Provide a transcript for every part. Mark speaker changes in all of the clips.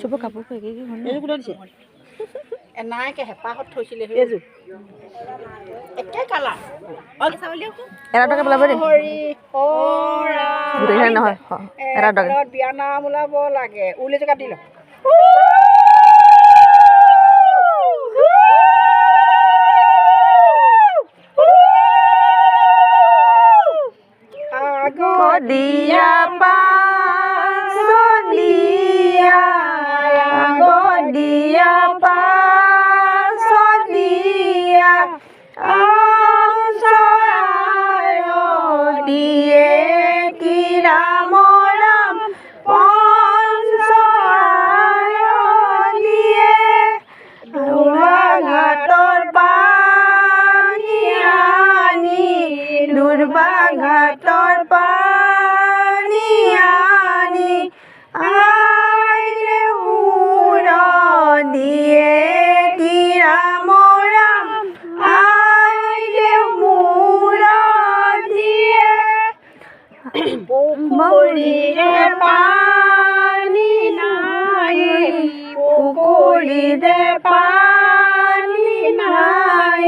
Speaker 1: চবৰ একে ন?
Speaker 2: এইযোৰ কোনে দিছে? এনাইকে হেঁপাহত থৈছিলে
Speaker 1: এইযোৰ
Speaker 2: একে কালাৰ।
Speaker 1: এটা টকা পেলাব দেই। গোটেইখিনি নহয়। হ- এটা টকা
Speaker 2: একেলত বিয়া নাম ওলাব লাগে। উলি জেগাত দি ল
Speaker 1: পুখুৰীৰে পানী নাই পুখুৰীৰে পানী নাই।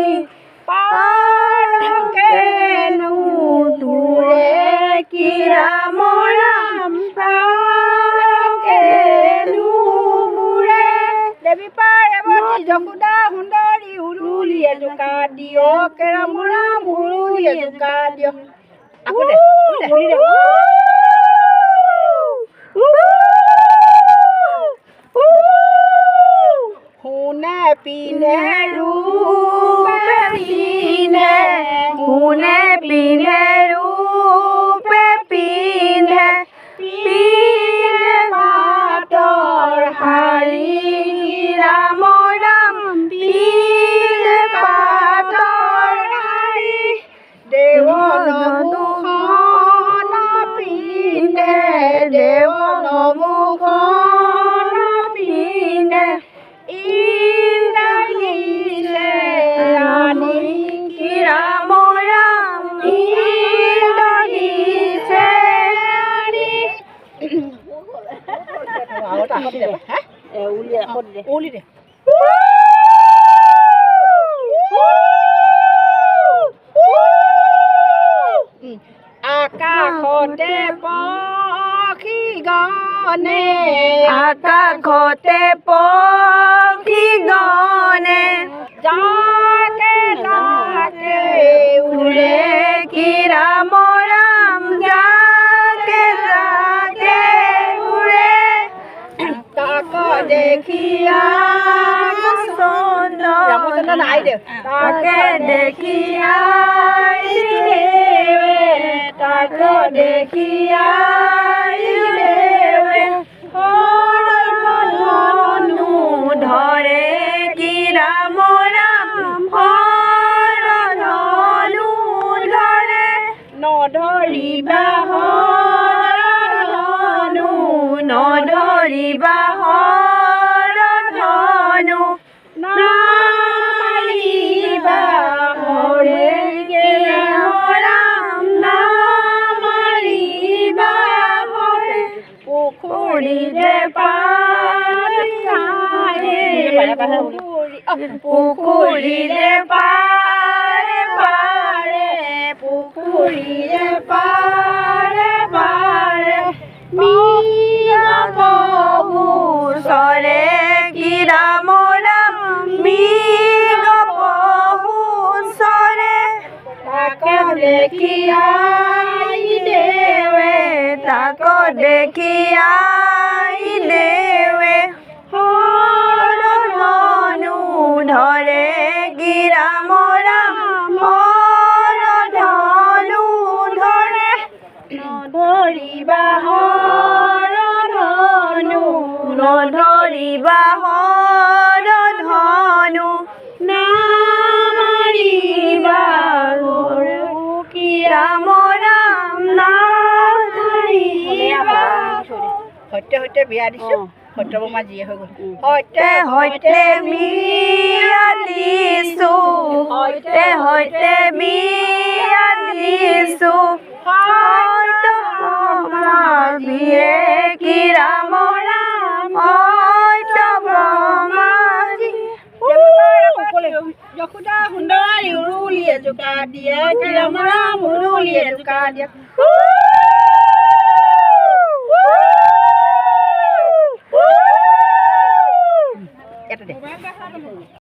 Speaker 1: পাৰকেনো তোৰে কিৰা মৰাম পাৰকেনো মোৰে
Speaker 2: দেৱী পাৰ্বতী যশোদা সুন্দৰী উৰুলি এজোকা দিয়ক কেৰাম ৰাম উৰুলি এজোকা দিয়ক আকৌ দে উলি দে, উলি দে। সোণে
Speaker 1: Una
Speaker 2: piner, una piner, una piner. উলি। আকাশতে পক্ষী গণে
Speaker 1: আকাশতে পক্ষী গণে
Speaker 2: যাকে দেখিয়া
Speaker 1: তাকে দেখিয়াই দেৱে তাক ধনু ধৰে কিৰা মৰাম হৰ ধনু ধৰে
Speaker 2: নধৰিবা
Speaker 1: ধনু নধৰিবা পুখুৰীৰে পাৰে পাৰে পুখুৰীৰে পাৰে পাৰে মিয়া বহু চৰে কিৰা মৰাম মৃগ বহু চৰে তাক দেৱে তাক দেখিয়াই দেৱে হৰ ধনু ধৰে গিৰা মৰাম হৰ ধনু নধৰিবা হৰ ধনু ধনু নামাৰিবা গৰু কিৰা মৰাম নাধৰিবা
Speaker 2: সৈতে সৈতে বিয়া দিছো? সত্য বমা জীয়ে হৈ গ'ল।
Speaker 1: সৈতে সৈতে বিয়া দিছো। সৈতে সৈতে বিয়া দিছো। সত্য বমা জীয়ে কি
Speaker 2: ৰাম ৰাম সত্য বমা যশোদা সুন্দৰ উৰুলিয়ে জোকা দিয়া কি ৰাম ৰাম উৰুলিয়ে জোকা দিয়া। ইয়াতে দে